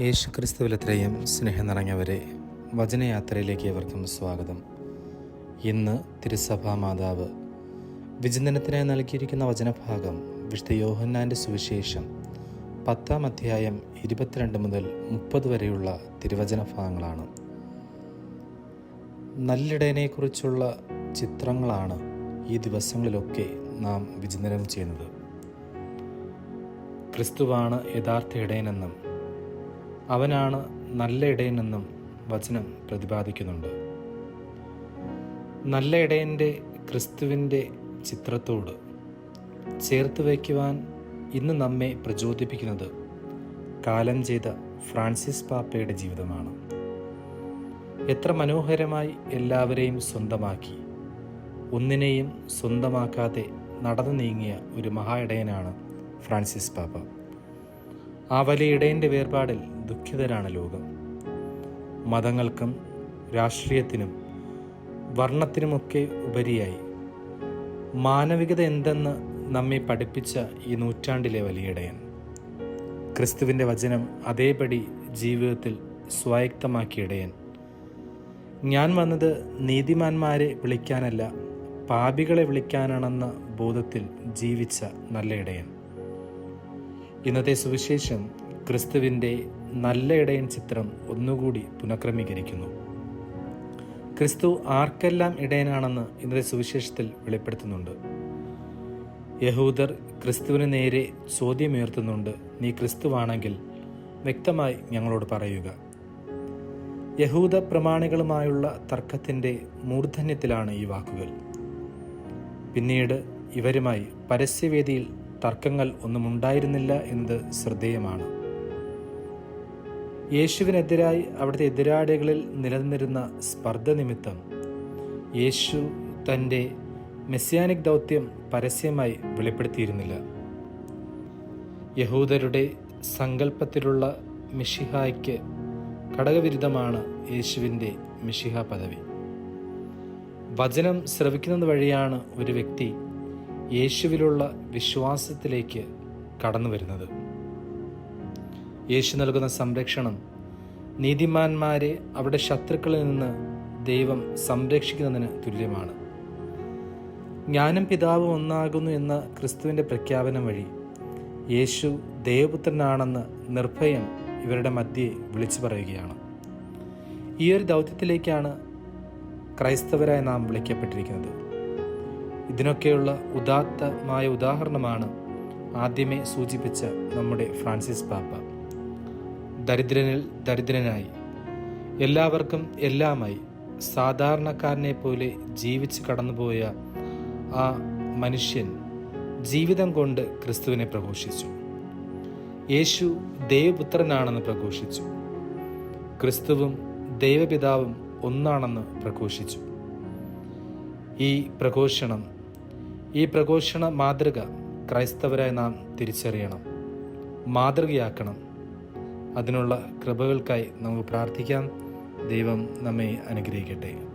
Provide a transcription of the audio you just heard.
യേശു ക്രിസ്തുവിലത്രയും സ്നേഹം നിറഞ്ഞവരെ വചനയാത്രയിലേക്ക് ഏവർക്കും സ്വാഗതം. ഇന്ന് തിരുസഭാ മാതാവ് വിചിന്തനത്തിനായി നൽകിയിരിക്കുന്ന വചനഭാഗം വിശുദ്ധ യോഹന്നാന്റെ സുവിശേഷം പത്താം അധ്യായം ഇരുപത്തിരണ്ട് മുതൽ മുപ്പത് വരെയുള്ള തിരുവചന ഭാഗങ്ങളാണ് നല്ലിടയനെക്കുറിച്ചുള്ള ചിത്രങ്ങളാണ് ഈ ദിവസങ്ങളിലൊക്കെ നാം വിചിന്തനം ചെയ്യുന്നത്. ക്രിസ്തുവാണ് യഥാർത്ഥ ഇടയനെന്നും അവനാണ് നല്ല ഇടയനെന്നും വചനം പ്രതിപാദിക്കുന്നുണ്ട്. നല്ല ഇടയന്റെ ക്രിസ്തുവിന്റെ ചിത്രത്തോട് ചേർത്ത് വയ്ക്കുവാൻ ഇന്ന് നമ്മെ പ്രചോദിപ്പിക്കുന്നത് കാലം ചെയ്ത ഫ്രാൻസിസ് പാപ്പയുടെ ജീവിതമാണ്. എത്ര മനോഹരമായി എല്ലാവരെയും സ്വന്തമാക്കി. ഒന്നിനെയും സ്വന്തമാക്കാതെ നടന്നു നീങ്ങിയ ഒരു മഹാ ഇടയനാണ് ഫ്രാൻസിസ് പാപ്പ. ആ വലിയ ഇടയന്റെ വേർപാടിൽ ദുഃഖിതരാണ് ലോകം. മതങ്ങൾക്കും രാഷ്ട്രീയത്തിനും വർണത്തിനുമൊക്കെ ഉപരിയായി. മാനവികത എന്തെന്ന് നമ്മെ പഠിപ്പിച്ച ഈ നൂറ്റാണ്ടിലെ വലിയടയൻ. ക്രിസ്തുവിന്റെ വചനം അതേപടി ജീവിതത്തിൽ സ്വായക്തമാക്കിയിടയൻ. ഞാൻ വന്നത് നീതിമാന്മാരെ വിളിക്കാനല്ല പാപികളെ വിളിക്കാനാണെന്ന ബോധത്തിൽ ജീവിച്ച നല്ല ഇടയൻ. ഇന്നത്തെ സുവിശേഷം ക്രിസ്തുവിന്റെ നല്ല ഇടയൻ ചിത്രം ഒന്നുകൂടി പുനഃക്രമീകരിക്കുന്നു. ക്രിസ്തു ആർക്കെല്ലാം ഇടയനാണെന്ന് ഇന്നത്തെ സുവിശേഷത്തിൽ വെളിപ്പെടുത്തുന്നുണ്ട്. യഹൂദർ ക്രിസ്തുവിന് നേരെ ചോദ്യമുയർത്തുന്നുണ്ട് നീ ക്രിസ്തുവാണെങ്കിൽ വ്യക്തമായി ഞങ്ങളോട് പറയുക. യഹൂദ പ്രമാണികളുമായുള്ള തർക്കത്തിന്റെ മൂർധന്യത്തിലാണ് ഈ വാക്കുകൾ. പിന്നീട് ഇവരുമായി പരസ്യവേദിയിൽ തർക്കങ്ങൾ ഒന്നും ഉണ്ടായിരുന്നില്ല എന്നത് ശ്രദ്ധേയമാണ്. യേശുവിനെതിരായി അവിടുത്തെ എതിരാളികളിൽ നിലനിന്നിരുന്ന സ്പർദ്ധ നിമിത്തം യേശു തന്റെ മെസ്സിയാനിക് ദൗത്യം പരസ്യമായി വെളിപ്പെടുത്തിയിരുന്നില്ല. യഹൂദരുടെ സങ്കല്പത്തിലുള്ള മിഷിഹായ്ക്ക് ഘടകവിരുദ്ധമാണ് യേശുവിന്റെ മിഷിഹ പദവി. വചനം ശ്രവിക്കുന്നത് വഴിയാണ് ഒരു വ്യക്തി യേശുവിലുള്ള വിശ്വാസത്തിലേക്ക് കടന്നു വരുന്നത് യേശു നൽകുന്ന സംരക്ഷണം. നീതിമാന്മാരെ അവരുടെ ശത്രുക്കളിൽ നിന്ന് ദൈവം സംരക്ഷിക്കുന്നതിന് തുല്യമാണ്. ജ്ഞാനം പിതാവ് ഒന്നാകുന്നു എന്ന ക്രിസ്തുവിന്റെ പ്രഖ്യാപനം വഴി യേശു ദേവപുത്രനാണെന്ന് നിർഭയം ഇവരുടെ മധ്യേ വിളിച്ചു പറയുകയാണ്. ഈ ഒരു ദൗത്യത്തിലേക്കാണ് ക്രൈസ്തവരായി നാം വിളിക്കപ്പെട്ടിരിക്കുന്നത്. ഇതിനൊക്കെയുള്ള ഉദാത്തമായ ഉദാഹരണമാണ് ആദ്യമേ സൂചിപ്പിച്ച നമ്മുടെ ഫ്രാൻസിസ് പാപ്പ. ദരിദ്രനിൽ ദരിദ്രനായി. എല്ലാവർക്കും എല്ലാമായി സാധാരണക്കാരനെ പോലെ ജീവിച്ച് കടന്നുപോയ ആ മനുഷ്യൻ ജീവിതം കൊണ്ട് ക്രിസ്തുവിനെ പ്രഘോഷിച്ചു. യേശു ദൈവപുത്രനാണെന്ന് പ്രഘോഷിച്ചു. ക്രിസ്തുവും ദൈവപിതാവും ഒന്നാണെന്ന് പ്രഘോഷിച്ചു. ഈ പ്രഘോഷണം ഈ പ്രഘോഷണ മാതൃക ക്രൈസ്തവരായി നാം തിരിച്ചറിയണം മാതൃകയാക്കണം. അതിനുള്ള കൃപകൾക്കായി നമുക്ക് പ്രാർത്ഥിക്കാം. ദൈവം നമ്മെ അനുഗ്രഹിക്കട്ടെ.